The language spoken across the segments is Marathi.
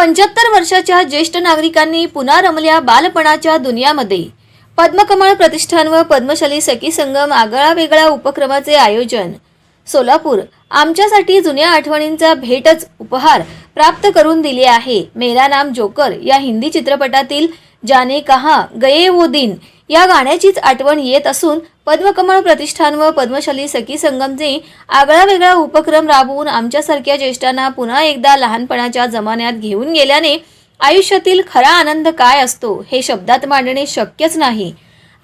पंच्याहत्तर वर्षाच्या ज्येष्ठ नागरिकांनी पुन्हा रमल्या बालपणाच्या दुनियामध्ये. पद्मकमळ प्रतिष्ठान व पद्मशाली सखी संगम आगळा वेगळा उपक्रमाचे आयोजन. सोलापूर आमच्यासाठी जुन्या आठवणींचा भेटच उपहार प्राप्त करून दिले आहे. मेरा नाम जोकर या हिंदी चित्रपटातील जाने कहा गये वो दिन. या गाण्याचीच आठवण येत असून पद्मकमळ प्रतिष्ठान व पद्मशाली सखी संगमचे आगळा वेगळा उपक्रम राबवून आमच्यासारख्या ज्येष्ठांना पुन्हा एकदा लहानपणाच्या जमान्यात घेऊन गेल्याने आयुष्यातील खरा आनंद काय असतो हे शब्दात मांडणे शक्यच नाही.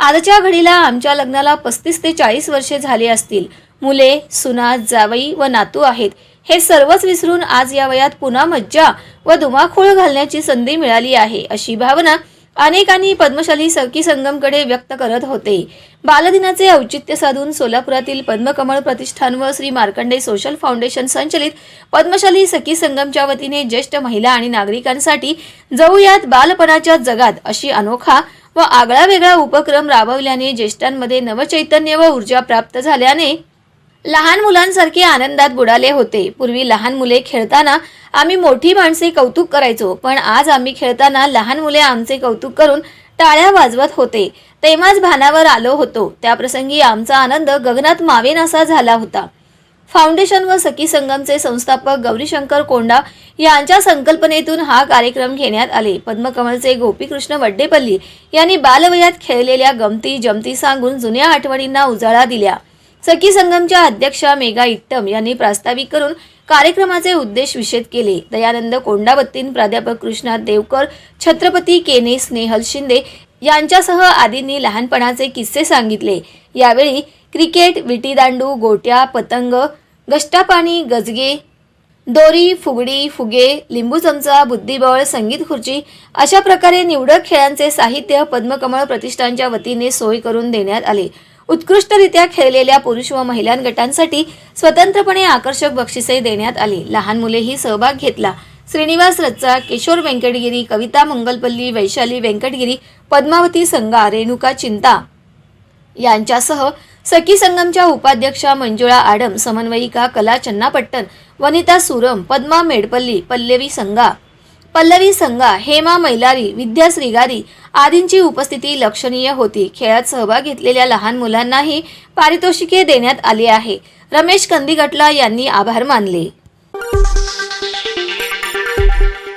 आजच्या घडीला आमच्या लग्नाला पस्तीस ते चाळीस वर्षे झाले असतील. मुले सुना जावई व नातू आहेत. हे सर्वच विसरून आज या वयात पुन्हा मज्जा व धुमाखोळ घालण्याची संधी मिळाली आहे अशी भावना अनेकांनी पद्मशाली सखी संगमकडे व्यक्त करत होते. बालदिनाचे औचित्य साधून सोलापुरातील पद्मकमळ प्रतिष्ठान व श्री मार्कंडे सोशल फाउंडेशन संचलित पद्मशाली सखी संगमच्या वतीने ज्येष्ठ महिला आणि नागरिकांसाठी जाऊयात बालपणाच्या जगात अशी अनोखा व आगळा वेगळा उपक्रम राबवल्याने ज्येष्ठांमध्ये नवचैतन्य व ऊर्जा प्राप्त झाल्याने लहान मुलांसारखे आनंदात बुडाले होते. पूर्वी लहान मुले खेळताना आम्ही मोठी माणसे कौतुक करायचो पण आज आम्ही खेळताना लहान मुले आमचे कौतुक करून टाळ्या वाजवत होते. तेव्हाच भानावर आलो होतो. त्याप्रसंगी आमचा आनंद गगनात मावेन असा झाला होता. फाउंडेशन व सखी संगमचे संस्थापक गौरीशंकर कोंडा यांच्या संकल्पनेतून हा कार्यक्रम घेण्यात आले. पद्मकमलचे गोपीकृष्ण वड्डेपल्ली यांनी बालवयात खेळलेल्या गमती जमती सांगून जुन्या आठवणींना उजाळा दिल्या. सखी संगमच्या अध्यक्षा मेघा इट्टम यांनी प्रास्ताविक करून कार्यक्रमाचे उद्देश विषद केले. दयानंद कोंडाबत्तीन प्राध्यापक कृष्णा देवकर छत्रपती केने स्नेहल शिंदे यांच्यासह आदींनी लहानपणाचे किस्से सांगितले. यावेळी क्रिकेट विटीदांडू गोट्या पतंग गष्टापाणी गजगे दोरी फुगडी फुगे लिंबू चमचा बुद्धिबळ संगीत खुर्ची अशा प्रकारे निवडक खेळांचे साहित्य पद्मकमळ प्रतिष्ठानच्या वतीने सोय करून देण्यात आले. उत्कृष्टरित्या खेळलेल्या पुरुष व महिला गटांसाठी स्वतंत्रपणे आकर्षक बक्षिसे देण्यात आली. लहान मुलेही सहभाग घेतला. श्रीनिवास रच्चा किशोर व्यंकटगिरी कविता मंगलपल्ली वैशाली व्यंकटगिरी पद्मावती संगा रेणुका चिंता यांच्यासह सखी संगमच्या उपाध्यक्षा मंजुळा आडम समन्वयिका कला चन्नापट्टन वनिता सुरम पद्मा मेडपल्ली पल्लवी संगा पल्लवी संगा हेमा मैलारी विद्या श्रीगारी आदींची उपस्थिती लक्षणीय होती. खेळात सहभाग घेतलेल्या लहान मुलांनाही पारितोषिके देण्यात आली आहे. रमेश कंदिगटला यांनी आभार मानले.